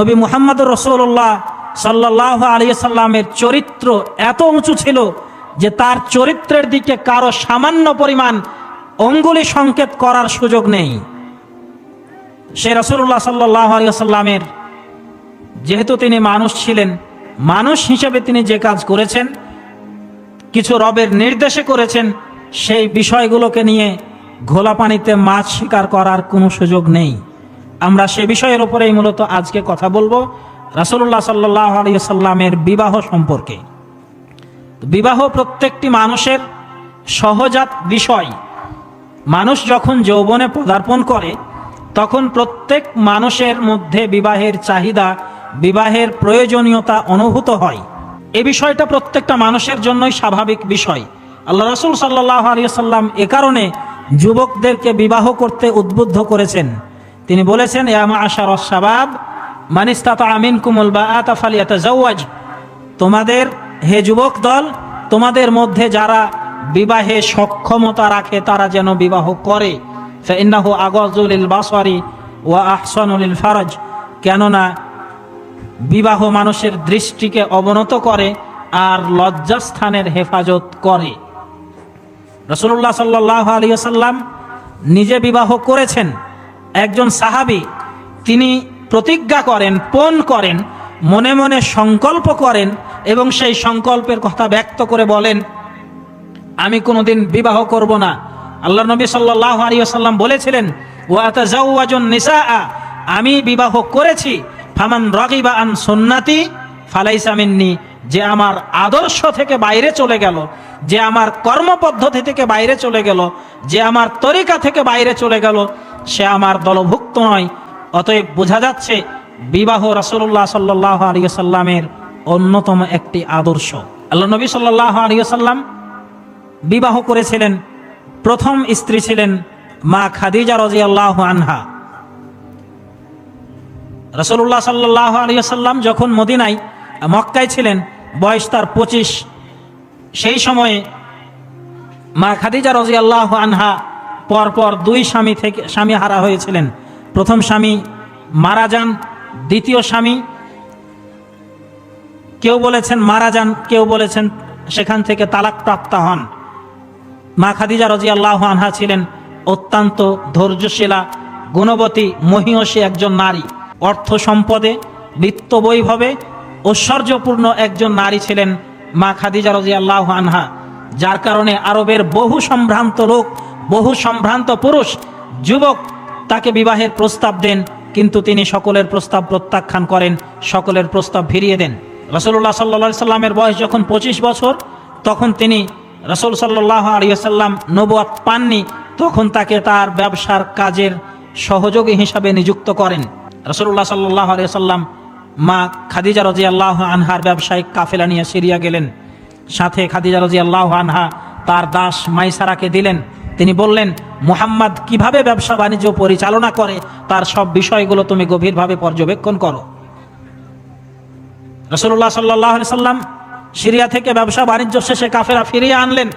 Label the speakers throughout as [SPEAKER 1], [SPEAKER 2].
[SPEAKER 1] নবী মুহাম্মদ রসুল্লাহ সাল্লাহ আলিয়া সাল্লামের চরিত্র এত উঁচু ছিল যে তার চরিত্রের দিকে কারও সামান্য পরিমাণ অঙ্গুলি সংকেত করার সুযোগ নেই। সে রসুল্লাহ সাল্লাহ আলিয়া সাল্লামের যেহেতু তিনি মানুষ ছিলেন, মানুষ হিসেবে তিনি যে কাজ করেছেন, কিছু রবের নির্দেশে করেছেন, সেই বিষয়গুলোকে নিয়ে ঘোলা পানিতে মাছ শিকার করার কোনো সুযোগ নেই। আমরা সে বিষয়ের উপরেই মূলত আজকে কথা বলব রাসুল্লাহ সাল্লাহ আলিয়াল্লামের বিবাহ সম্পর্কে। বিবাহ প্রত্যেকটি মানুষের সহজাত বিষয়। মানুষ যখন যৌবনে পদার্পণ করে, তখন প্রত্যেক মানুষের মধ্যে বিবাহের চাহিদা, বিবাহের প্রয়োজনীয়তা অনুভূত হয়। এ বিষয়টা প্রত্যেকটা মানুষের জন্যই স্বাভাবিক বিষয়। আল্লাহ রসুল সাল্লাহ আলিয়াল্লাম এ কারণে যুবকদেরকে বিবাহ করতে উদ্বুদ্ধ করেছেন। তিনি বলেছেন মানিস্তাতা আমিন কুমুল বা তোমাদের হে যুবক দল, তোমাদের মধ্যে যারা বিবাহে সক্ষমতা রাখে, তারা যেন বিবাহ করে। বাসরি ওয়া ফারজ। কেননা, বিবাহ মানুষের দৃষ্টিকে অবনত করে আর লজ্জাস্থানের হেফাজত করে। রসুল্লাহ সাল্লাহ আলিয়াল্লাম নিজে বিবাহ করেছেন। একজন সাহাবি, তিনি প্রতিজ্ঞা করেন, পণ করেন, মনে মনে সংকল্প করেন এবং সেই সংকল্পের কথা ব্যক্ত করে বলেন, আমি কোনোদিন বিবাহ করব না। আল্লাহ নবী সাল্লাহ আলিয়াল্লাম বলেছিলেন ওয়াতা নিসা আমি বিবাহ করেছি। ফামান রগিবা আন সুন্নাতি ফালাইসামিন্নি যে আমার আদর্শ থেকে বাইরে চলে গেল। যে আমার কর্মপদ্ধতি থেকে বাইরে চলে গেল। যে আমার তরিকা থেকে বাইরে চলে গেল। সে আমার দলভুক্ত নয়। অতএব বোঝা যাচ্ছে বিবাহ রাসুল্লাহ সাল্লাহ আলিয়াল্লামের অন্যতম একটি আদর্শ। আল্লাহ নবী সাল্লাহ আলিয়াল্লাম বিবাহ করেছিলেন, প্রথম স্ত্রী ছিলেন মা খাদিজা রাজিয়াল্লাহ আনহা। রসুল্লাহ সাল্লাহ আলিয়াল্লাম যখন মদিনায়, মক্কায় ছিলেন, বয়স তার পঁচিশ, সেই সময়ে মা খাদিজা রাজি আল্লাহ আনহা পরপর দুই স্বামী থেকে স্বামী হারা হয়েছিলেন। প্রথম স্বামী মারা যান, দ্বিতীয় স্বামী কেউ বলেছেন মারা যান, কেউ বলেছেন সেখান থেকে তালাক প্রাপ্ত হন। মা খাদিজা রাজি আল্লাহ আনহা ছিলেন অত্যন্ত ধৈর্যশীলা, গুণবতী, মহিয়সী একজন নারী। অর্থ সম্পদে বিত্ত বৈভবে ঐশ্বর্যপূর্ণ একজন নারী ছিলেন মা খাদিজা রাজি আল্লাহ আনহা, যার কারণে আরবের বহু সম্ভ্রান্ত লোক বহু সম্ভ্রান্ত পুরুষ, যুবক তাকে বিবাহের প্রস্তাব দেন, কিন্তু তিনি সকলের প্রস্তাব প্রত্যাখ্যান করেন, সকলের প্রস্তাব ফিরিয়ে দেন। রসুল্লাহ সাল্লা সাল্লামের বয়স যখন পঁচিশ বছর, তখন তিনি রসুল সাল্লাহ আলিয়াল্লাম নবুয়াত পাননি, তখন তাকে তার ব্যবসার কাজের সহযোগী হিসাবে নিযুক্ত করেন। রসুল্লাহ সাল্লাহ আলিয়াল্লাম মা খাদিজা রাজি আল্লাহ আনহার ব্যবসায়িক কাফেলা নিয়ে সিরিয়া গেলেন। সাথে খাদিজা রাজি আল্লাহ আনহা তার দাস মাইসারাকে দিলেন। তিনি বললেন, মুহাম্মদ কীভাবে ব্যবসা বাণিজ্য পরিচালনা করে? তার সব বিষয়গুলো তুমি গভীরভাবে পর্যবেক্ষণ করো। রসুল্লাহ সাল্লাহ সাল্লাম সিরিয়া থেকে ব্যবসা বাণিজ্য শেষে কাফেরা ফিরিয়ে আনলেন।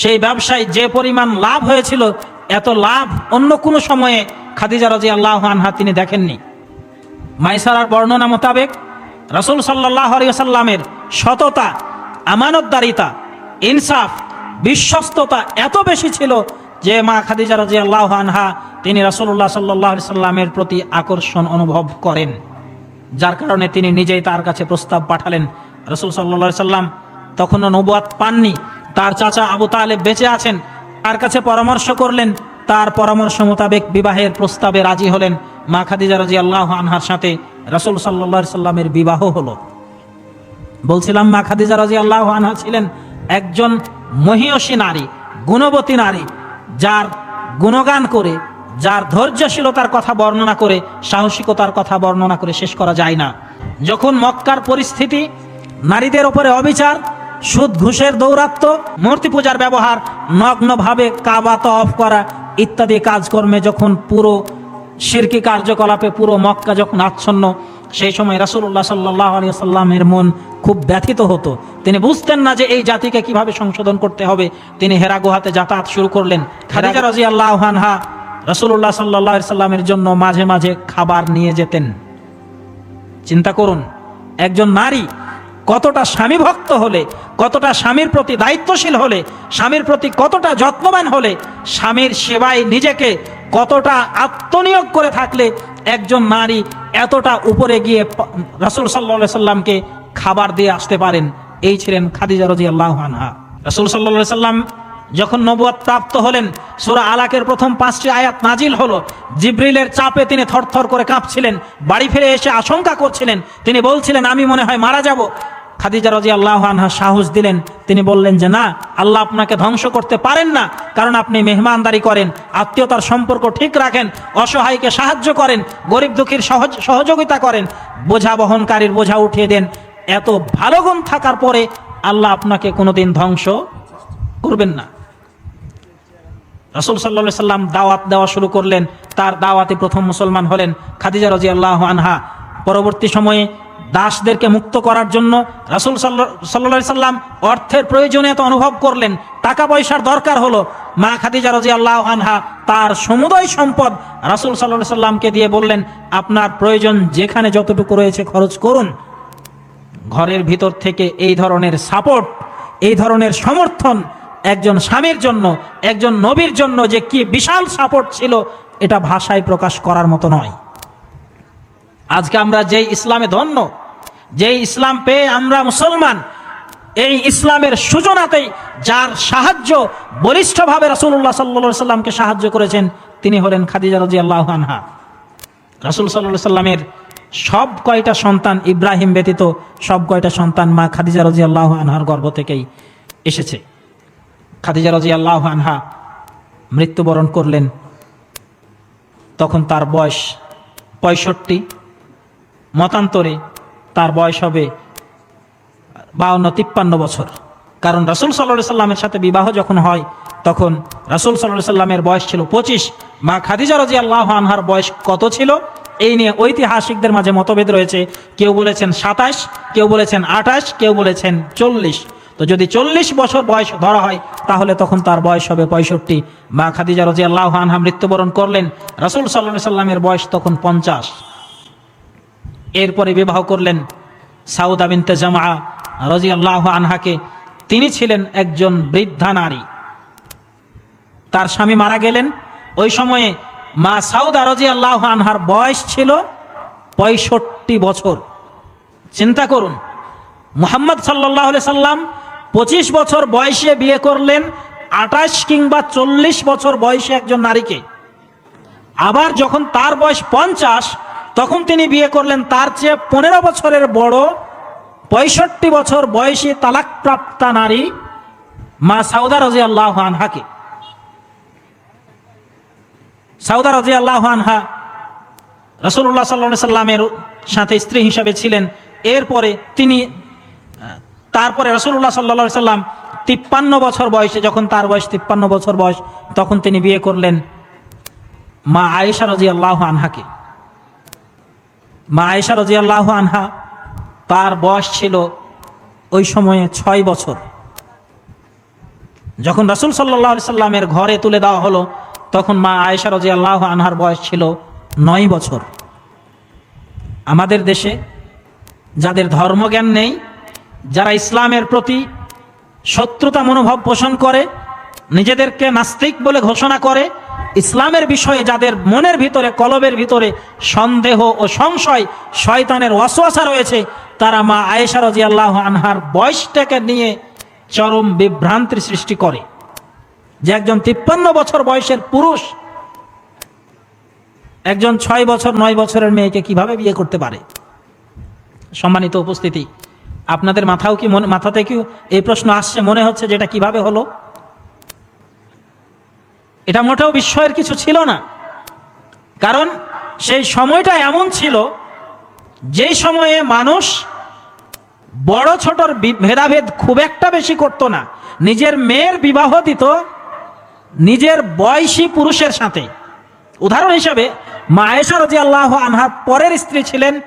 [SPEAKER 1] সেই ব্যবসায় যে পরিমাণ লাভ হয়েছিল, এত লাভ অন্য কোনো সময়ে খাদিজা রাজি আল্লাহ আনহা তিনি দেখেননি। মাইসারার বর্ণনা মোতাবেক রসুল সাল্লাহ সাল্লামের সততা, আমানতদারিতা, ইনসাফ বিশ্বস্ততা এত বেশি ছিল যে মা খাদিজা রাজি আল্লাহ আনহা তিনি রসুল্লাহ সাল্লাহ সাল্লামের প্রতি আকর্ষণ অনুভব করেন। যার কারণে তিনি নিজেই তার কাছে প্রস্তাব পাঠালেন। রসুল সাল্লা সাল্লাম তখনও নবুয়াত পাননি। তার চাচা আবু তালেব বেঁচে আছেন। তার কাছে পরামর্শ করলেন। তার পরামর্শ মোতাবেক বিবাহের প্রস্তাবে রাজি হলেন। মা খাদিজা রাজি আল্লাহ আনহার সাথে রসুল সাল্লা সাল্লামের বিবাহ হলো। বলছিলাম, মা খাদিজা রাজি আল্লাহ আনহা ছিলেন একজন মহিয়সী নারী, গুণবতী নারী, যার গুণগান করে, যার ধৈর্যশীলতার কথা বর্ণনা করে, সাহসিকতার কথা বর্ণনা করে শেষ করা যায় না। যখন মক্কার পরিস্থিতি, নারীদের ওপরে অবিচার, সুদ, ঘুষের দৌরাত্ম মূর্তি পূজার ব্যবহার, নগ্নভাবে কাবা অফ করা ইত্যাদি কাজকর্মে যখন পুরো শিরকি কার্যকলাপে পুরো মক্কা যখন আচ্ছন্ন, সেই সময় রাসুল্লাহ সাল্লাহ আলিয়া সাল্লামের মন খুব ব্যথিত হতো। তিনি বুঝতেন না যে এই জাতিকে কীভাবে সংশোধন করতে হবে। তিনি হেরা গুহাতে যাতায়াত শুরু করলেন। খাদিজা রাজি আল্লাহ আনহা রসুল্লাহ সাল্লাহ সাল্লামের জন্য মাঝে মাঝে খাবার নিয়ে যেতেন। চিন্তা করুন একজন নারী কতটা স্বামী ভক্ত হলে কতটা স্বামীর প্রতি দায়িত্বশীল হলে স্বামীর প্রতি কতটা যত্নবান হলে স্বামীর সেবায় নিজেকে কতটা আত্মনিয়োগ করে থাকলে একজন নারী এতটা উপরে গিয়ে রাসুল সাল্লা সাল্লামকে খাবার দিয়ে আসতে পারেন। এই ছিলেন খাদিজা রাজি আল্লাহ রাসুল সাল্লা সাল্লাম যখন নবুয়াত প্রাপ্ত হলেন, সুরা আলাকের প্রথম পাঁচটি আয়াত নাজিল হলো। জিব্রিলের চাপে তিনি থরথর করে কাঁপছিলেন, বাড়ি ফিরে এসে আশঙ্কা করছিলেন। তিনি বলছিলেন, আমি মনে হয় মারা যাব। খাদিজা রাজি আল্লাহ আনহা সাহস দিলেন। তিনি বললেন যে, না, আল্লাহ আপনাকে ধ্বংস করতে পারেন না, কারণ আপনি মেহমানদারি করেন, আত্মীয়তার সম্পর্ক ঠিক রাখেন, অসহায়কে সাহায্য করেন, গরিব দুঃখীর সহযোগিতা করেন। বোঝা বহনকারীর বোঝা উঠিয়ে দেন এত ভালো গুণ থাকার পরে আল্লাহ আপনাকে কোনোদিন ধ্বংস করবেন না। রসুল সাল্লা সাল্লাম দাওয়াত দেওয়া শুরু করলেন, তার দাওয়াতে প্রথম মুসলমান হলেন খাদিজা রাজি আল্লাহ আনহা। পরবর্তী সময়ে দাসদেরকে মুক্ত করার জন্য রাসুল সাল্লা সাল্লাম অর্থের প্রয়োজনীয়তা অনুভব করলেন টাকা পয়সার দরকার হলো মা খাদিজা রাজি আল্লাহ আনহা তার সমুদয় সম্পদ রাসুল সাল্লাহ সাল্লামকে দিয়ে বললেন, আপনার প্রয়োজন যেখানে যতটুকু রয়েছে খরচ করুন। ঘরের ভিতর থেকে এই ধরনের সাপোর্ট এই ধরনের সমর্থন একজন স্বামীর জন্য, একজন নবীর জন্য যে কি বিশাল সাপোর্ট ছিল, এটা ভাষায় প্রকাশ করার মতো নয়। আজকে আমরা যেই ইসলামে ধন্য, যেই ইসলাম পেয়ে আমরা মুসলমান, এই ইসলামের সূচনাতেই যার সাহায্য বলিষ্ঠভাবে রাসুল্লাহ সাল্লা সাল্লামকে সাহায্য করেছেন, তিনি হলেন খাদিজা রাজি আল্লাহ আনহা। রাসুল সাল্লাহ সাল্লামের সব কয়টা সন্তান ইব্রাহিম ব্যতীত সব কয়টা সন্তান মা খাদিজা রাজি আল্লাহ আনহার গর্ভ থেকেই এসেছে। খাদিজা রাজি আল্লাহ আনহা মৃত্যুবরণ করলেন। তখন তার বয়স পঁয়ষট্টি। মতান্তরে তার বয়স হবে বাউন্ন, তিপ্পান্ন বছর। কারণ রাসুল সাল্লাহ সাল্লামের সাথে বিবাহ যখন হয়, তখন রাসুল সাল্লাহ সাল্লামের বয়স ছিল পঁচিশ। মা খাদিজা রাজি আল্লাহ আনহার বয়স কত ছিল? এই নিয়ে ঐতিহাসিকদের মাঝে মতভেদ রয়েছে। কেউ বলেছেন সাতাশ, কেউ বলেছেন আঠাশ, কেউ বলেছেন চল্লিশ। তো যদি চল্লিশ বছর বয়স ধরা হয়, তাহলে তখন তার বয়স হবে পঁয়ষট্টি। বা খাদিজা রাজি আল্লাহ আনহা মৃত্যুবরণ করলেন, রাসুল সাল্লাহ সাল্লামের বয়স তখন পঞ্চাশ। এরপরে বিবাহ করলেন সাউদা বিনতে জামা রাজি আল্লাহ আনহাকে। তিনি ছিলেন একজন বৃদ্ধা নারী। তার স্বামী মারা গেলেন। ওই সময়ে মা সাউদা রাজি আল্লাহ আনহার বয়স ছিল পঁয়ষট্টি বছর। চিন্তা করুন, মুহাম্মদ সাল্লাহ সাল্লাম পঁচিশ বছর বয়সে বিয়ে করলেন, আঠাশ কিংবা চল্লিশ বছর বয়সে একজন নারীকে। আবার যখন তার বয়স পঞ্চাশ, তখন তিনি বিয়ে করলেন, তার চেয়ে পনেরো বছরের বড় পঁয়ষট্টি বছর বয়সী তালাকপ্রাপ্তা নারী মা সাউদা রাজি আল্লাহ আনহাকে। সাউদা রাজি আল্লাহ আনহা রসুল্লাহ সাল্লা সাল্লামের সাথে স্ত্রী হিসাবে ছিলেন। এরপরে তিনি, তারপরে রসুল্লাহ সাল্লা সাল্লাম তিপ্পান্ন বছর বয়সে, যখন তার বয়স তিপ্পান্ন বছর বয়স, তখন তিনি বিয়ে করলেন মা আয়েশা রাজি আল্লাহ আনহাকে। মা আয়েশা রাজি আল্লাহ আনহা তার বয়স ছিল ওই সময়ে ছয় বছর। যখন রাসুল সাল্লাহ সাল্লামের ঘরে তুলে দেওয়া হলো তখন মা আয়েশা রাজি আল্লাহ আনহার বয়স ছিল নয় বছর। আমাদের দেশে যাদের ধর্মজ্ঞান নেই, যারা ইসলামের প্রতি শত্রুতা মনোভাব পোষণ করে, নিজেদেরকে নাস্তিক বলে ঘোষণা করে, ইসলামের বিষয়ে যাদের মনের ভিতরে, কলবের ভিতরে সন্দেহ ও সংশয়, শয়তানের ওয়াসওয়াসা রয়েছে, তারা মা আয়েশা রাজি আল্লাহ আনহার বয়সটাকে নিয়ে চরম বিভ্রান্তির সৃষ্টি করে। যে একজন তিপ্পান্ন বছর বয়সের পুরুষ, একজন ছয় বছর, নয় বছরের মেয়েকে কীভাবে বিয়ে করতে পারে? সম্মানিত উপস্থিতি, আপনাদের মাথাও কি মনে, মাথাতে কি এই প্রশ্ন আসছে? মনে হচ্ছে যেটা কীভাবে হলো? এটা মোটেও বিস্ময়ের কিছু ছিল না। কারণ সেই সময়টা এমন ছিল, যেই সময়ে মানুষ বড় ছোটর ভেদাভেদ খুব একটা বেশি করতো না। নিজের মেয়ের বিবাহ দিত নিজের বয়সী পুরুষের সাথে। উদাহরণ হিসাবে, মা আয়েশা রাজি আল্লাহ আনহার পরের স্ত্রী ছিলেন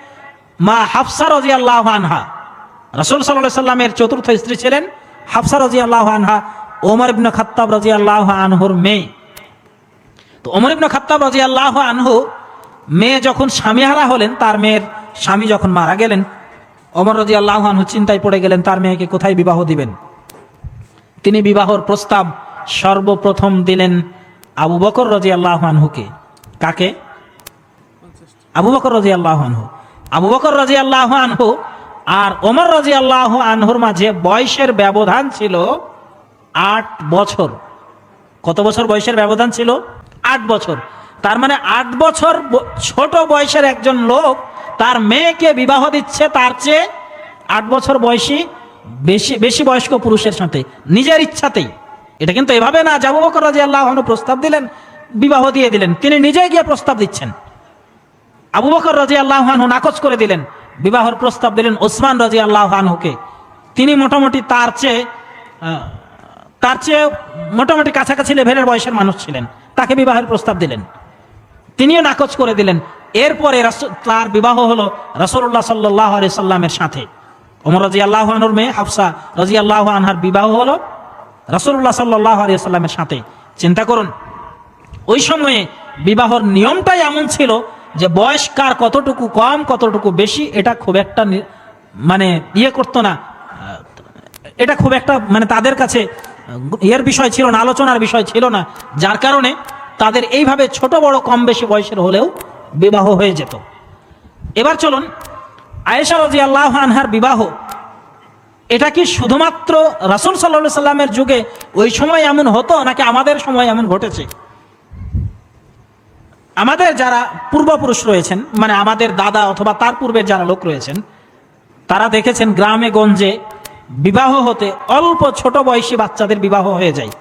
[SPEAKER 1] মা হাফসা রাজি আল্লাহ আনহা। রসুল সাল্লাহ সাল্লামের চতুর্থ স্ত্রী ছিলেন হাফসা রাজি আল্লাহ আনহা, ওমর ইবনে খাত্তাব রাজি আল্লাহ আনহুর মেয়ে। তো ওমর ইবনে খাত্তাব রাজি আল্লাহ আনহু মেয়ে যখন স্বামীহারা হলেন, তার মেয়ের স্বামী যখন মারা গেলেন অমর রাজি আল্লাহানহু চিন্তায় পড়ে গেলেন, তার মেয়েকে কোথায় বিবাহ দিবেন? তিনি বিবাহর প্রস্তাব সর্বপ্রথম দিলেন আবু বকর রাজি আল্লাহানহুকে কাকে? আবু বকর রাজি আল্লাহ আনহু। আবু বকর রাজি আল্লাহ আনহু আর ওমর রাজি আল্লাহ আনহুর মাঝে বয়সের ব্যবধান ছিল আট বছর। কত বছর বয়সের ব্যবধান ছিল? আট বছর। তার মানে আট বছর ছোট বয়সের একজন লোক তার মেয়েকে বিবাহ দিচ্ছে, তার চেয়ে আট বছর বয়সী, বেশি বেশি বয়স্ক পুরুষের সাথে, নিজের ইচ্ছাতেই। এটা কিন্তু এভাবে না যাবু বকর রাজি আল্লাহ প্রস্তাব দিলেন, বিবাহ দিয়ে দিলেন। তিনি নিজেই গিয়ে প্রস্তাব দিচ্ছেন। আবু বকর রাজি আল্লাহানহু নাকচ করে দিলেন, বিবাহর প্রস্তাব দিলেন ওসমান রাজি আল্লাহানহুকে তিনি মোটামুটি তার চেয়ে তার চেয়ে মোটামুটি কাছাকাছি লেভেলের বয়সের মানুষ ছিলেন, তাকে বিবাহের প্রস্তাব দিলেন। তিনিও নাকচ করে দিলেন। এরপরে তার বিবাহ হলো রসুল্লাহ সাল্লাহ আলি সাল্লামের সাথে। ওমর রাজি আল্লাহানুর মেয়ে হাফসা রাজি আল্লাহ আনহার বিবাহ হলো রসুল্লাহ সাল্লাহ সাথে। চিন্তা করুন, ওই সময়ে বিবাহর নিয়মটাই এমন ছিল যে বয়স কার কতটুকু কম, কতটুকু বেশি, এটা খুব একটা মানে ইয়ে করতো না। এটা খুব একটা মানে তাদের কাছে ইয়ের বিষয় ছিল না, আলোচনার বিষয় ছিল না। যার কারণে তাদের এইভাবে ছোট বড় কম বেশি বয়সের হলেও বিবাহ হয়ে যেত। এবার চলুন, আয়েশা রাজি আল্লাহ আনহার বিবাহ এটা কি শুধুমাত্র রাসুল সাল্লাহ সাল্লামের যুগে ওই সময় এমন হতো, নাকি আমাদের সময় এমন ঘটেছে? আমাদের যারা পূর্বপুরুষ রয়েছেন মানে আমাদের দাদা অথবা তার পূর্বের যারা লোক রয়েছেন, তারা দেখেছেন গ্রামে গঞ্জে বিবাহ হতে অল্প ছোট বয়সী বাচ্চাদের বিবাহ হয়ে যায়।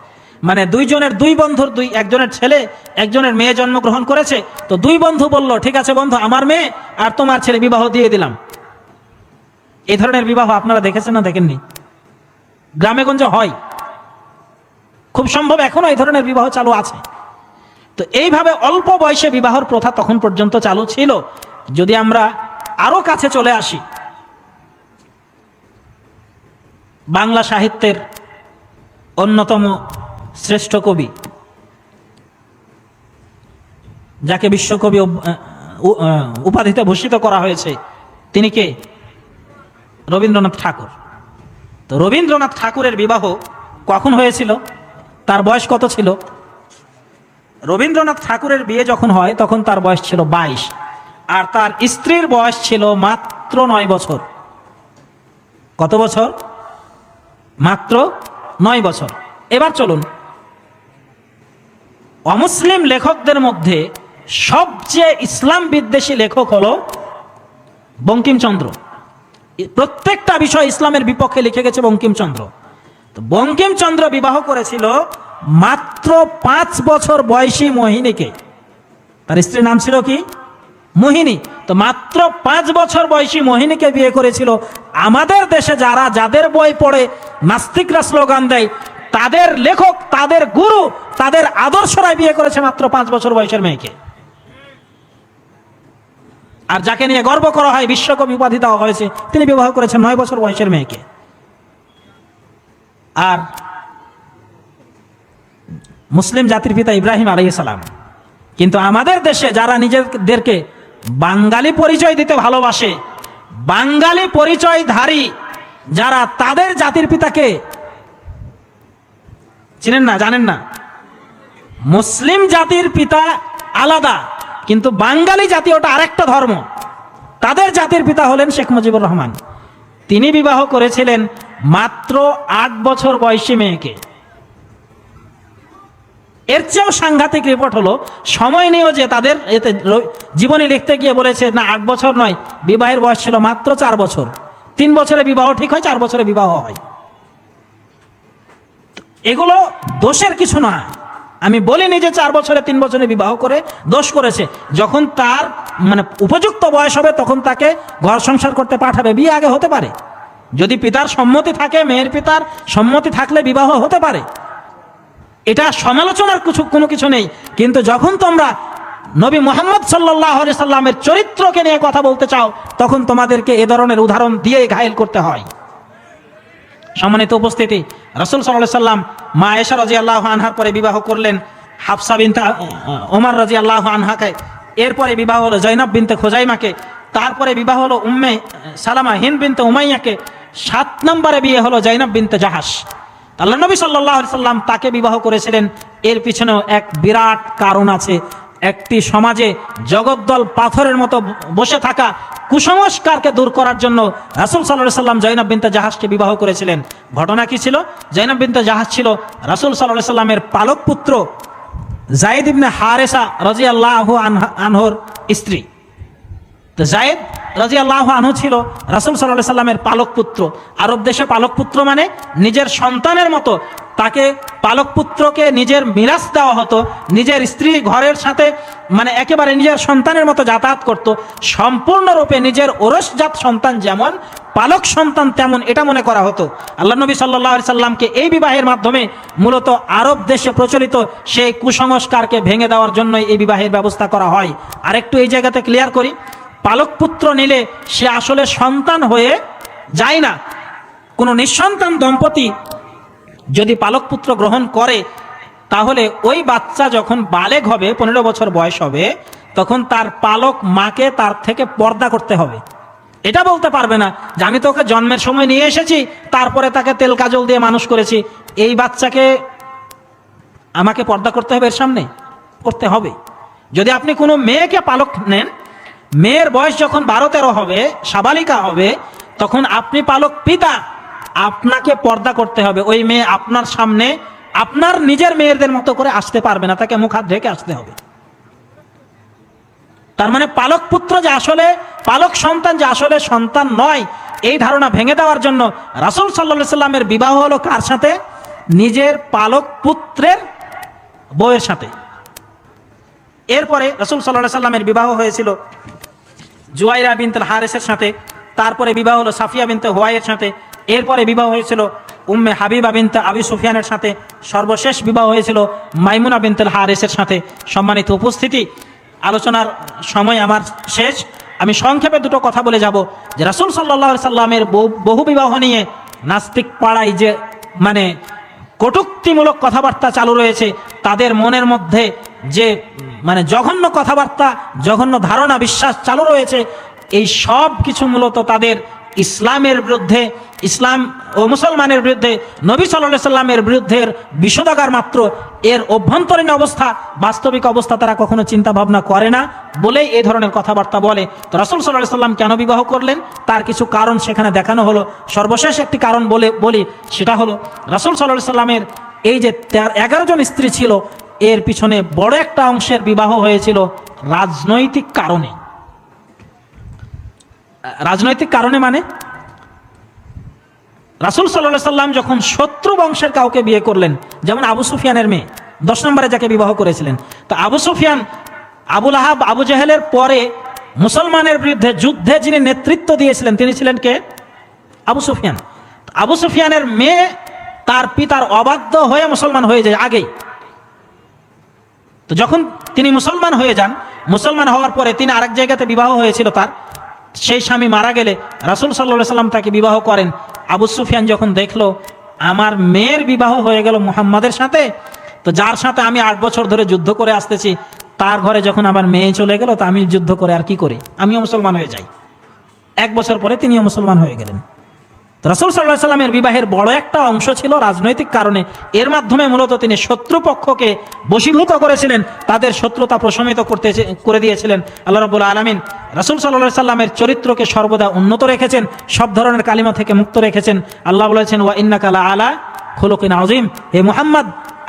[SPEAKER 1] মানে দুইজনের দুই বন্ধুর দুই, একজনের ছেলে, একজনের মেয়ে জন্মগ্রহণ করেছে, তো দুই বন্ধু বলল, ঠিক আছে বন্ধু, আমার মেয়ে আর তোমার ছেলে বিবাহ দিয়ে দিলাম। এই ধরনের বিবাহ আপনারা দেখেছেন না দেখেননি? গ্রামে গঞ্জে হয়। খুব সম্ভব এখনও এই ধরনের বিবাহ চালু আছে। তো এইভাবে অল্প বয়সে বিবাহর প্রথা তখন পর্যন্ত চালু ছিল। যদি আমরা আরও কাছে চলে আসি, বাংলা সাহিত্যের অন্যতম শ্রেষ্ঠ কবি, যাকে বিশ্বকবি উপাধিতে ভূষিত করা হয়েছে, তিনি কে? রবীন্দ্রনাথ ঠাকুর। তো রবীন্দ্রনাথ ঠাকুরের বিবাহ কখন হয়েছিল? তার বয়স কত ছিল? রবীন্দ্রনাথ ঠাকুরের বিয়ে যখন হয়, তখন তার বয়স ছিল বাইশ। আর তার স্ত্রীর বয়স ছিল মাত্র নয় বছর। কত বছর? মাত্র নয় বছর। এবার চলুন। অমুসলিম লেখকদের মধ্যে সবচেয়ে ইসলাম বিদ্বেষী লেখক হলো বঙ্কিমচন্দ্র। প্রত্যেকটা বিষয় ইসলামের বিপক্ষে লিখে গেছে বঙ্কিমচন্দ্র। তো বঙ্কিমচন্দ্র বিবাহ করেছিল মাত্র পাঁচ বছর বয়সী মোহিনীকে। তার স্ত্রীর নাম ছিল কি? মোহিনী। তো মাত্র পাঁচ বছর বয়সী মোহিনীকে বিয়ে করেছিল আমাদের দেশে যারা, যাদের বই পড়ে, নাস্তিকরা স্লোগান দেয়, তাদের লেখক, তাদের গুরু, তাদের আদর্শরাই বিয়ে করেছে মাত্র পাঁচ বছর বয়সের মেয়েকে। আর যাকে নিয়ে গর্ব করা হয়, বিশ্বকবি উপাধি দেওয়া হয়েছে, তিনি বিবাহ করেছেন নয় বছর বয়সের মেয়েকে। আর মুসলিম জাতির পিতা ইব্রাহিম আলাইসালাম কিন্তু আমাদের দেশে যারা নিজেদেরকে বাঙালি পরিচয় দিতে ভালোবাসে, বাঙালি পরিচয়ধারী, যারা তাদের জাতির পিতাকে চিনেন না, জানেন না, মুসলিম জাতির পিতা আলাদা। কিন্তু বাঙালি জাতি ওটা আরেকটা ধর্ম। তাদের জাতির পিতা হলেন শেখ মুজিবুর রহমান? তিনি বিবাহ করেছিলেন মাত্র আট বছর বয়সী মেয়েকে। এর চেয়েও সাংঘাতিক রিপোর্ট হলো, সময় নিয়েও যে তাদের এতে জীবনী লিখতে গিয়ে বলেছে, না, আট বছর নয়, বিবাহের বয়স ছিল মাত্র চার বছর। তিন বছরে বিবাহ ঠিক হয়, চার বছরে বিবাহ হয়। এগুলো দোষের কিছু না। আমি বলিনি যে চার বছরে, তিন বছরে বিবাহ করে দোষ করেছে। যখন তার মানে উপযুক্ত বয়স হবে, তখন তাকে ঘর সংসার করতে পাঠাবে। বিয়ে আগে হতে পারে। যদি পিতার সম্মতি থাকে, মেয়ের পিতার সম্মতি থাকলে বিবাহ হতে পারে। এটা সমালোচনার কিছু, কোনো কিছু নেই। কিন্তু যখন তোমরা নবী মোহাম্মদ সাল্লাহ সাল্লামের চরিত্রকে নিয়ে কথা বলতে চাও, তখন তোমাদেরকে এ ধরনের উদাহরণ দিয়ে ঘায়েল করতে হয়। সম্মানিত উপস্থিতি, রসুল সাল্লাহ সাল্লাম মা এশা রাজি আল্লাহ আনহার পরে বিবাহ করলেন। হাফসা বিনতে ওমর রাজি আল্লাহ আনহাকে। এরপরে বিবাহ হলো জৈনব বিনতে খোজাইমাকে। তারপরে বিবাহ হলো উম্মে সালামা হিন বিনতে উমাইয়াকে। সাত নম্বরে বিয়ে হলো জাইনাব বিনতে জাহাস আল্লাহ নবী সাল্লাহ সাল্লাম তাকে বিবাহ করেছিলেন। এর পিছনেও এক বিরাট কারণ আছে। একটি সমাজে জগদ্দল পাথরের মতো বসে থাকা কুসংস্কারকে দূর করার জন্য রাসুল সাল্লাহ সাল্লাম জৈনব বিনতে জাহাজকে বিবাহ করেছিলেন। ঘটনা কি ছিল? জৈনব বিনতে জাহাজ ছিল রাসুল সাল্লাহ সাল্লামের পালক পুত্র জাইদ ইবনে হারেসা রাজি আল্লাহ আনহর স্ত্রী। তো জায়েদ রাজি আল্লাহ আনহু ছিল রাসুল সাল্লাহ সাল্লামের পালক পুত্র। আরব দেশে পালক পুত্র মানে নিজের সন্তানের মতো তাকে পালক পুত্রকে নিজের মিরাজ দেওয়া হতো, নিজের স্ত্রী ঘরের সাথে মানে একেবারে নিজের সন্তানের মতো যাতায়াত করত, সম্পূর্ণরূপে নিজের ওরসজাত সন্তান যেমন, পালক সন্তান তেমন এটা মনে করা হতো। আল্লাহ নবী সাল্লাহ সাল্লামকে এই বিবাহের মাধ্যমে মূলত আরব দেশে প্রচলিত সেই কুসংস্কারকে ভেঙে দেওয়ার জন্যই এই বিবাহের ব্যবস্থা করা হয়। আরেকটু এই জায়গাতে ক্লিয়ার করি, পালক পুত্র নিলে সে আসলে সন্তান হয়ে যায় না। কোনো নিঃসন্তান দম্পতি যদি পালক পুত্র গ্রহণ করে, তাহলে ওই বাচ্চা যখন বালেগ হবে, পনেরো বছর বয়স হবে, তখন তার পালক মাকে তার থেকে পর্দা করতে হবে। এটা বলতে পারবে না যে আমি তো ওকে জন্মের সময় নিয়ে এসেছি, তারপরে তাকে তেল কাজল দিয়ে মানুষ করেছি। এই বাচ্চাকে আমাকে পর্দা করতে হবে এর সামনে? করতে হবে। যদি আপনি কোনো মেয়েকে পালক নেন, মেয়ের বয়স যখন বারো তেরো হবে, সাবালিকা হবে, তখন আপনি পালক পিতা আপনাকে পর্দা করতে হবে। ওই মেয়ে আপনার সামনে আপনার নিজের মেয়েদের মতো করে আসতে পারবে না, তাকে মুখ হাত ঢেকে আসতে হবে। তার মানে পালক পুত্র যে আসলে, পালক সন্তান যে আসলে সন্তান নয়, এই ধারণা ভেঙে দেওয়ার জন্য রাসুল সাল্লা সাল্লামের বিবাহ হলো কার সাথে? নিজের পালক পুত্রের বউয়ের সাথে। এরপরে রসুল সাল্লাহ সাল্লামের বিবাহ হয়েছিল জুয়াইরা বিনতেল হারেসের সাথে, তারপরে বিবাহ হলো সাফিয়া বিনতে হোয়াইয়ের সাথে এরপরে বিবাহ হয়েছিল উম্মে হাবিবা বিনতে আবি সুফিয়ানের সাথে। সর্বশেষ বিবাহ হয়েছিল মাইমুনা বিনতেল হারেসের সাথে। সম্মানিত উপস্থিতি, আলোচনার সময় আমার শেষ। আমি সংক্ষেপে দুটো কথা বলে যাব। যে রাসুল সাল্লাহ সাল্লামের বহু- বহু বিবাহ নিয়ে নাস্তিক পাড়ায় যে মানে কটুক্তিমূলক কথাবার্তা চালু রয়েছে, তাদের মনের মধ্যে যে মানে জঘন্য কথাবার্তা, জঘন্য ধারণা, বিশ্বাস চালু রয়েছে, এই সব কিছু মূলত তাদের ইসলামের বিরুদ্ধে, ইসলাম ও মুসলমানের বিরুদ্ধে, নবী সাল্লাহ সাল্লামের বিরুদ্ধের বিষোদাগার মাত্র, এর অভ্যন্তরীণ অবস্থা, বাস্তবিক অবস্থা তারা কখনো চিন্তা ভাবনা করে না বলেই এই ধরনের কথাবার্তা বলে। তো রাসুল সাল্লাহ সাল্লাম কেন বিবাহ করলেন? তার কিছু কারণ সেখানে দেখানো হলো। সর্বশেষ একটি কারণ বলে, বলি, সেটা হলো, রাসুল সাল্লাহ সাল্লামের এই যে এগারো জন স্ত্রী ছিল, এর পিছনে বড় একটা অংশের বিবাহ হয়েছিল রাজনৈতিক কারণে। রাজনৈতিক কারণে মানে? রাসুল সাল্লাহ সাল্লাম যখন শত্রু বংশের কাউকে বিয়ে করলেন, যেমন আবু সুফিয়ানের মেয়ে, দশ নম্বরে যাকে বিবাহ করেছিলেন, তো আবু সুফিয়ান আবুল আহাব আবু জাহেলের পরে মুসলমানের বিরুদ্ধে যুদ্ধে যিনি নেতৃত্ব দিয়েছিলেন, তিনি ছিলেন কে? আবু সুফিয়ান। আবু সুফিয়ানের মেয়ে তার পিতার অবাধ্য হয়ে মুসলমান হয়ে যায় আগেই। তো যখন তিনি মুসলমান হয়ে যান, মুসলমান হওয়ার পরে তিনি আরেক জায়গাতে বিবাহ হয়েছিল তার সেই স্বামী মারা গেলে রাসুল সাল্লাহ সাল্লাম তাকে বিবাহ করেন। আবু সুফিয়ান যখন দেখল, আমার মেয়ের বিবাহ হয়ে গেল মুহাম্মাদের সাথে? তো যার সাথে আমি আট বছর ধরে যুদ্ধ করে আসতেছি, তার ঘরে যখন আমার মেয়ে চলে গেল, তা আমি যুদ্ধ করে আর কি করি? আমিও মুসলমান হয়ে যাই। এক বছর পরে তিনিও মুসলমান হয়ে গেলেন। রসুল সাল্লাহ সাল্লামের বিবাহের বড় একটা অংশ ছিল রাজনৈতিক কারণে। এর মাধ্যমে মূলত তিনি শত্রুপক্ষকে বশীভূত করেছিলেন, তাদের শত্রুতা প্রশমিত করতে করে দিয়েছিলেন। আল্লাহ রবুল্লা আলমিন রসুল সাল্লাহ সাল্লামের চরিত্রকে সর্বদা উন্নত রেখেছেন, সব ধরনের কালিমা থেকে মুক্ত রেখেছেন। আল্লাহ বলেছেন, ওয়া ইন্নাকালা আলা খুলকিন আজিম হে মুহাম্মদ,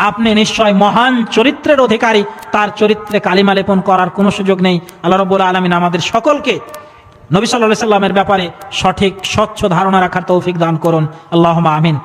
[SPEAKER 1] আপনি নিশ্চয় মহান চরিত্রের অধিকারী, তার চরিত্রে কালিমা লেপন করার কোনো সুযোগ নেই। আল্লাহ রবুল্লা আলমিন আমাদের সকলকে নবী সাল্লাহ সাল্লামের ব্যাপারে সঠিক স্বচ্ছ ধারণা রাখার তৌফিক দান করুন। আল্লাহ আমিন।